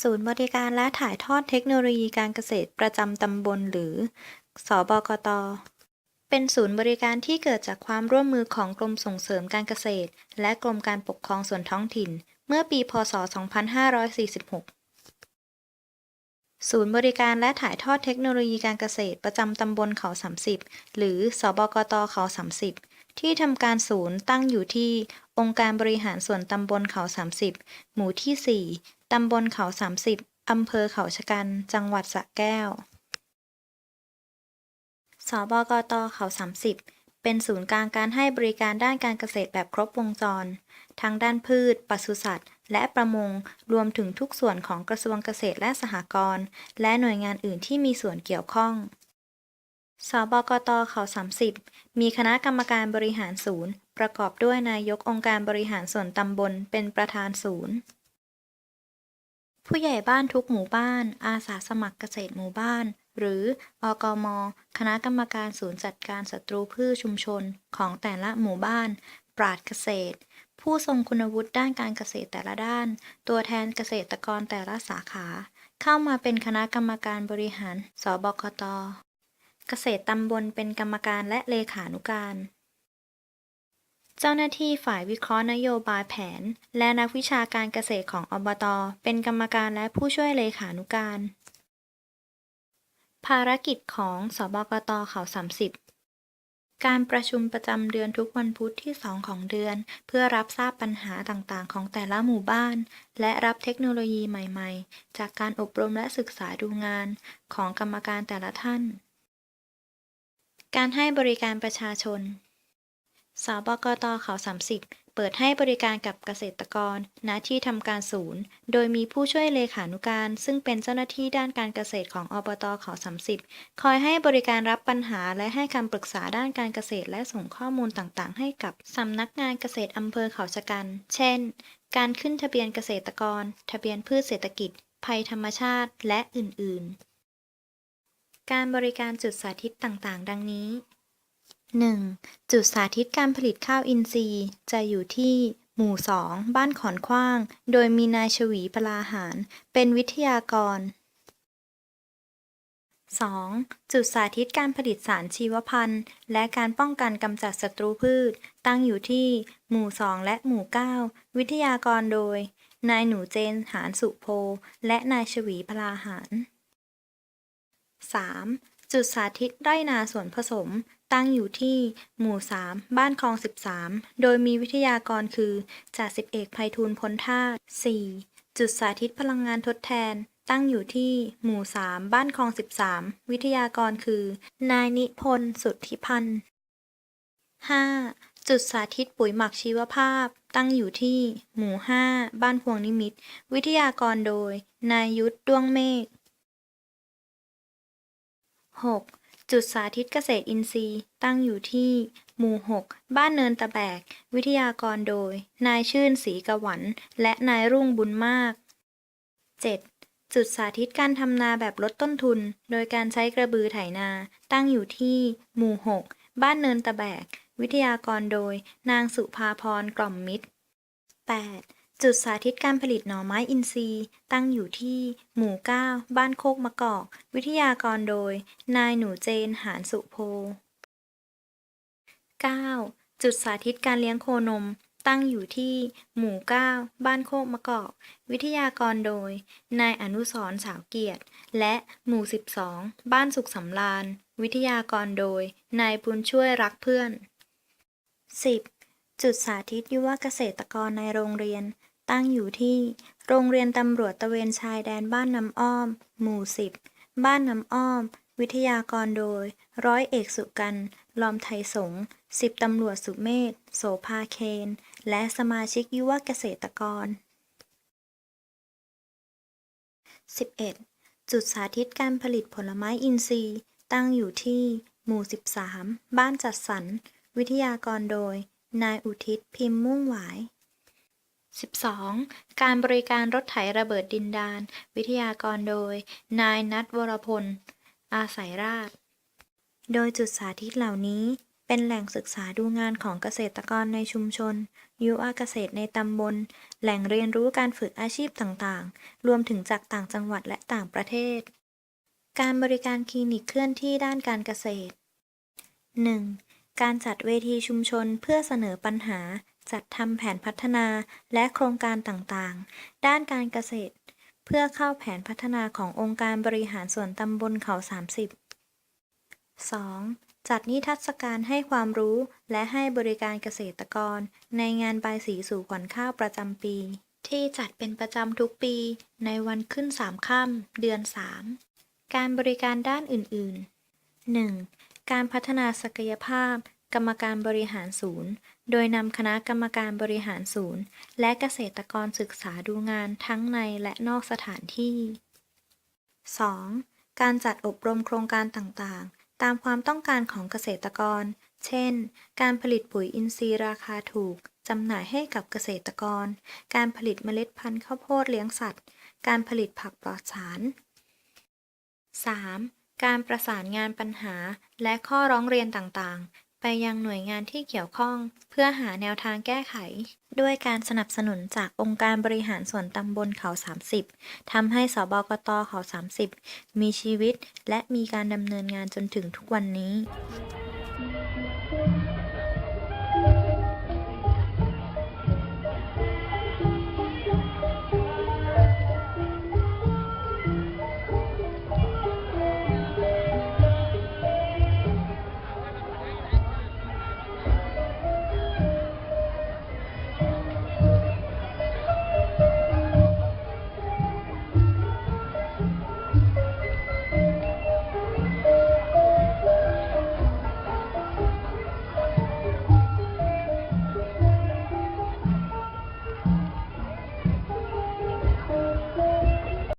ศูนย์บริการและถ่ายทอดเทคโนโลยีการเกษตรประจำตำบลหรือ สบกต เป็นศูนย์บริการที่เกิดจากความร่วมมือของกรมส่งเสริมการเกษตร และกรมการปกครองส่วนท้องถิ่น เมื่อปี พศ 2546 ศูนย์บริการและถ่ายทอดเทคโนโลยีการเกษตรประจำตำบลเขา30หรือ สบกต เขา30ที่ทำการศูนย์ตั้งอยู่ที่องค์การบริหารส่วนตำบลเขา 30 หมู่ที่4 ตำบลเขา30อำเภอเขาชะกัน จังหวัดสระแก้ว สบกตเขา30เป็นศูนย์กลางการให้บริการด้านการเกษตรแบบครบวงจร ทั้งด้านพืช ปศุสัตว์ และประมง รวมถึงทุกส่วนของกระทรวงเกษตรและสหกรณ์ และหน่วยงานอื่นที่มีส่วนเกี่ยวข้อง สบกตเขา30 มีคณะกรรมการบริหารศูนย์ ประกอบด้วยนายกองค์การบริหารส่วนตำบล เป็นประธานศูนย์ ผู้ใหญ่บ้านทุกหมู่บ้าน อาสาสมัครเกษตรหมู่บ้าน หรืออกม คณะกรรมการศูนย์จัดการศัตรูพืชชุมชน ของแต่ละหมู่บ้าน ปราดเกษตร ผู้ทรงคุณวุฒิด้านการเกษตรแต่ละด้าน ตัวแทนเกษตรกรแต่ละสาขา เข้ามาเป็นคณะกรรมการบริหาร สบกตเกษตรตำบลเป็นกรรมการและเลขานุการ เจ้าหน้าที่ฝ่ายวิเคราะห์นโยบายแผน และนักวิชาการเกษตรของอบต เป็นกรรมการและผู้ช่วยเลขานุการ ภารกิจของสบกตเขา30การประชุมประจำเดือนทุกวันพุธที่ 2 ของเดือน เพื่อรับทราบปัญหาต่างๆ ของแต่ละหมู่บ้าน และรับเทคโนโลยีใหม่ๆ จากการอบรมและศึกษาดูงานของกรรมการแต่ละท่าน การให้บริการประชาชน สบกตเขา 30 เปิดให้บริการกับเกษตรกร ณ ที่ทำการศูนย์ โดยมีผู้ช่วยเลขานุการ ซึ่งเป็นเจ้าหน้าที่ด้านการเกษตรของอบตเขา 30 คอยให้บริการรับปัญหาและให้คำปรึกษาด้านการเกษตรและส่งข้อมูลต่างๆ ให้กับสำนักงานเกษตรอำเภอเขาชะกัน เช่น การขึ้นทะเบียนเกษตรกร ทะเบียนพืชเศรษฐกิจ ภัยธรรมชาติ และอื่น ๆ การบริการจุดสาธิตต่าง ๆ ดังนี้ 1. จุดสาธิตการผลิตข้าวอินทรีย์จะอยู่ที่ หมู่ 2 บ้านขอนขว้าง โดยมีนายชวีปลาหาร เป็นวิทยากร 2. จุดสาธิตการผลิตสารชีวพันธุ์ และการป้องกันกำจัดศัตรูพืช ตั้งอยู่ที่ หมู่ 2 และหมู่ 9 วิทยากรโดย นายหนูเจนหานสุโพ และนายชวีพลาหาร 3. จุดสาธิตไร่นาสวนผสม ตั้งอยู่ที่ หมู่ 3 บ้านคลอง 13 โดยมีวิทยากรคือจ่าสิบเอกไพฑูรย์พ้นธาตุ 4. จุดสาธิตพลังงานทดแทน ตั้งอยู่ที่ หมู่ 3 บ้านคลอง 13 วิทยากรคือ นายนิพนธ์สุทธิพันธ์ 5. จุดสาธิตปุ๋ยหมักชีวภาพ ตั้งอยู่ที่ หมู่ 5 บ้านพวงนิมิต วิทยากรโดย นายยุทธด้วงเมฆ 6. จุดสาธิตเกษตรอินทรีย์ ตั้งอยู่ที่ หมู่ 6 บ้านเนินตะแบก วิทยากรโดย นายชื่นศรีกวัน และนายรุ่งบุญมาก 7. จุดสาธิตการทำนาแบบลดต้นทุน โดยการใช้กระบือไถนา ตั้งอยู่ที่ หมู่ 6 บ้านเนินตะแบก วิทยากรโดย นางสุภาพรกล่อมมิตร 8. จุดสาธิตการผลิตหน่อไม้อินทรีย์ ตั้งอยู่ที่ หมู่ 9 บ้านโคกมะกอก วิทยากรโดย นายหนูเจน หานสุโพ 9. จุดสาธิตการเลี้ยงโคนม ตั้งอยู่ที่ หมู่ 9 บ้านโคกมะกอก วิทยากรโดย นายอนุสรสาวเกียรติ และหมู่ 12 บ้านสุขสำราญ วิทยากรโดย นายบุญช่วยรักเพื่อน 10. จุดสาธิตยุวเกษตรกรในโรงเรียน ตั้งอยู่ที่ โรงเรียนตำรวจตะเวนชายแดนบ้านน้ำอ้อม หมู่10บ้านน้ำอ้อม วิทยากรโดย ร้อยเอกสุกัน ลอมไทยสงสิบตำรวจสุเมธโสภาเคน และสมาชิกยุวเกษตรกร 11. จุดสาธิตการผลิตผลไม้อินทรีย์ ตั้งอยู่ที่ หมู่ 13 บ้านจัดสรร วิทยากรโดย นายอุทิศพิมพ์ม่งหวาย 12. การบริการรถไถระเบิดดินดาน วิทยากรโดย นายนัทวรพล อาศัยราช โดยจุดสาธิตเหล่านี้ เป็นแหล่งศึกษาดูงานของเกษตรกรในชุมชนยุวเกษตรในตำบล แหล่งเรียนรู้การฝึกอาชีพต่างๆ รวมถึงจากต่างจังหวัดและต่างประเทศ การบริการคลินิกเคลื่อนที่ด้านการเกษตร 1. การจัดเวทีชุมชนเพื่อเสนอปัญหา จัดทำแผนพัฒนาและโครงการต่างๆ ด้านการเกษตร เพื่อเข้าแผนพัฒนาขององค์การบริหารส่วนตำบลเขา 30 2. จัดนิทรรศการให้ความรู้และให้บริการเกษตรกร ในงานบายสีสู่ขวัญข้าวประจำปี ที่จัดเป็นประจำทุกปี ในวันขึ้น3ค่ำเดือน 3 การบริการด้านอื่น ๆ 1. การพัฒนาศักยภาพ กรรมการบริหารศูนย์ โดยนำคณะกรรมการบริหารศูนย์ และเกษตรกรศึกษาดูงานทั้งในและนอกสถานที่ 2. การจัดอบรมโครงการต่างๆ ตามความต้องการของเกษตรกร เช่น การผลิตปุ๋ยอินทรีย์ราคาถูก จำหน่ายให้กับเกษตรกร การผลิตเมล็ดพันธุ์ข้าวโพดเลี้ยงสัตว์ การผลิตผักปลอดสาร 3. การประสานงานปัญหาและข้อร้องเรียนต่างๆ ไปยังหน่วยงานที่เกี่ยวข้อง เพื่อหาแนวทางแก้ไข ด้วยการสนับสนุนจากองค์การบริหารส่วนตำบลเขา 30 ทำให้สบกตเขา 30 มีชีวิตและมีการดำเนินงานจนถึงทุกวันนี้